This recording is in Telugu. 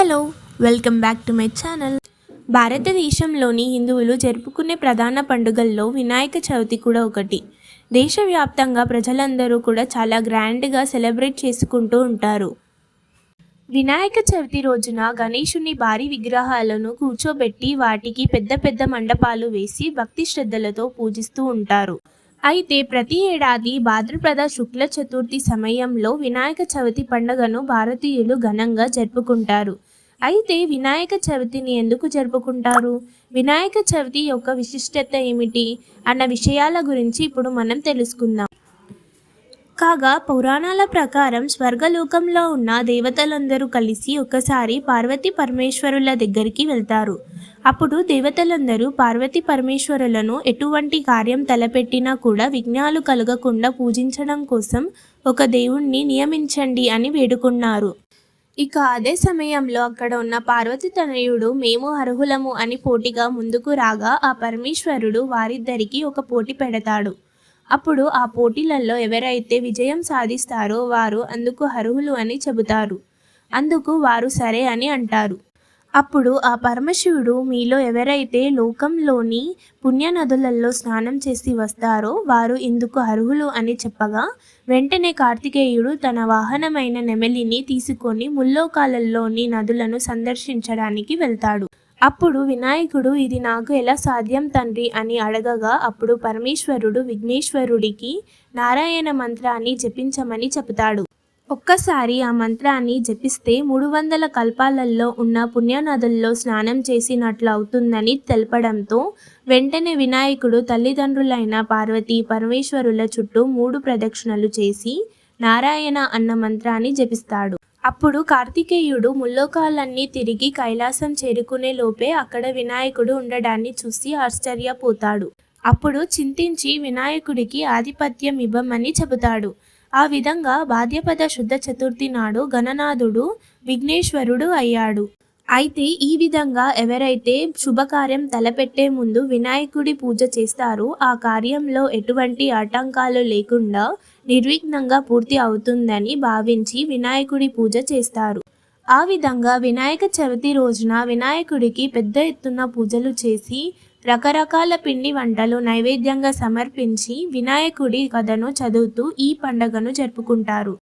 Hello welcome back to my channel. భారతదేశంలోని హిందువులు జరుపుకునే ప్రధాన పండుగల్లో వినాయక చవితి కూడా ఒకటి. దేశవ్యాప్తంగా ప్రజలందరూ కూడా చాలా గ్రాండ్గా సెలబ్రేట్ చేసుకుంటూ ఉంటారు. వినాయక చవితి రోజున గణేషుని భారీ విగ్రహాలను కూర్చోబెట్టి వాటికి పెద్ద పెద్ద మండపాలు వేసి భక్తి శ్రద్ధలతో పూజిస్తూ ఉంటారు. అయితే ప్రతి ఏడాది భాద్రపద శుక్ల చతుర్థి సమయంలో వినాయక చవితి పండుగను భారతీయులు ఘనంగా జరుపుకుంటారు. అయితే వినాయక చవితిని ఎందుకు జరుపుకుంటారు? వినాయక చవితి యొక్క విశిష్టత ఏమిటి? అన్న విషయాల గురించి ఇప్పుడు మనం తెలుసుకుందాం. కాగా పురాణాల ప్రకారం స్వర్గలోకంలో ఉన్న దేవతలందరూ కలిసి ఒకసారి పార్వతీ పరమేశ్వరుల దగ్గరికి వెళ్తారు. అప్పుడు దేవతలందరూ పార్వతీ పరమేశ్వరులను ఎటువంటి కార్యం తలపెట్టినా కూడా విఘ్నాలు కలగకుండా పూజించడం కోసం ఒక దేవుణ్ణి నియమించండి అని వేడుకున్నారు. ఇక అదే సమయంలో అక్కడ ఉన్న పార్వతి తనయుడు మేము అర్హులము అని పోటీగా ముందుకు రాగా ఆ పరమేశ్వరుడు వారిద్దరికీ ఒక పోటీ పెడతాడు. అప్పుడు ఆ పోటీలలో ఎవరైతే విజయం సాధిస్తారో వారు అందుకు అర్హులు అని చెబుతారు. అందుకు వారు సరే అని అంటారు. అప్పుడు ఆ పరమశివుడు మీలో ఎవరైతే లోకంలోని పుణ్యనదులలో స్నానం చేసి వస్తారో వారు ఇందుకు అర్హులు అని చెప్పగా వెంటనే కార్తికేయుడు తన వాహనమైన నెమలిని తీసుకొని ముల్లోకాలలోని నదులను సందర్శించడానికి వెళ్తాడు. అప్పుడు వినాయకుడు ఇది నాకు ఎలా సాధ్యం తండ్రి అని అడగగా అప్పుడు పరమేశ్వరుడు విఘ్నేశ్వరుడికి నారాయణ మంత్రాన్ని జపించమని చెబుతాడు ఒక్కసారి ఆ మంత్రాన్ని జపిస్తే మూడు వందల కల్పాలలో ఉన్న పుణ్యనదుల్లో స్నానం చేసినట్లు అవుతుందని తెలపడంతో వెంటనే వినాయకుడు తల్లిదండ్రులైన పార్వతి పరమేశ్వరుల చుట్టూ మూడు ప్రదక్షిణలు చేసి నారాయణ అన్న మంత్రాన్ని జపిస్తాడు. అప్పుడు కార్తికేయుడు ముల్లోకాలన్నీ తిరిగి కైలాసం చేరుకునే లోపే అక్కడ వినాయకుడు ఉండడాన్ని చూసి ఆశ్చర్యపోతాడు. అప్పుడు చింతించి వినాయకుడికి ఆధిపత్యం ఇవ్వమని చెబుతాడు. ఆ విధంగా భాద్యపద శుద్ధ చతుర్థి నాడు గణనాథుడు విఘ్నేశ్వరుడు అయ్యాడు. అయితే ఈ విధంగా ఎవరైతే శుభకార్యం తలపెట్టే ముందు వినాయకుడి పూజ చేస్తారో ఆ కార్యంలో ఎటువంటి ఆటంకాలు లేకుండా నిర్విఘ్నంగా పూర్తి అవుతుందని భావించి వినాయకుడి పూజ చేస్తారు. ఆ విధంగా వినాయక చవితి రోజున వినాయకుడికి పెద్ద ఎత్తున పూజలు చేసి రకరకాల పిండి వంటలు నైవేద్యంగా సమర్పించి వినాయకుడి కథను చదువుతూ ఈ పండుగను జరుపుకుంటారు.